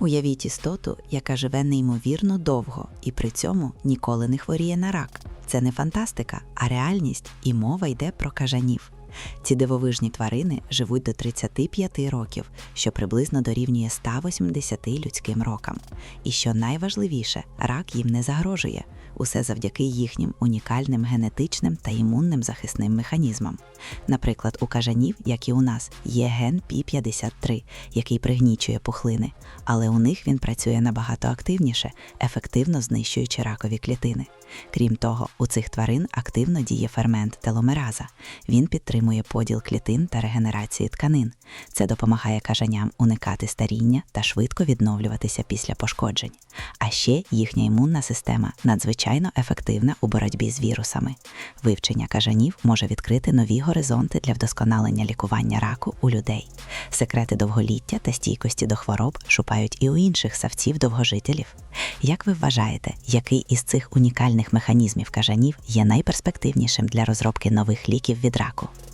Уявіть істоту, яка живе неймовірно довго і при цьому ніколи не хворіє на рак. Це не фантастика, а реальність, і мова йде про кажанів. Ці дивовижні тварини живуть до 35 років, що приблизно дорівнює 180 людським рокам. І що найважливіше, рак їм не загрожує. Усе завдяки їхнім унікальним генетичним та імунним захисним механізмам. Наприклад, у кажанів, як і у нас, є ген P53, який пригнічує пухлини, але у них він працює набагато активніше, ефективно знищуючи ракові клітини. Крім того, у цих тварин активно діє фермент теломераза. Він підтримує поділ клітин та регенерацію тканин. Це допомагає кажаням уникати старіння та швидко відновлюватися після пошкоджень. А ще їхня імунна система надзвичайно ефективна у боротьбі з вірусами. Вивчення кажанів може відкрити нові горизонти для вдосконалення лікування раку у людей. Секрети довголіття та стійкості до хвороб шукають і у інших савців довгожителів. Як ви вважаєте, який із цих унікальних механізмів кажанів є найперспективнішим для розробки нових ліків від раку?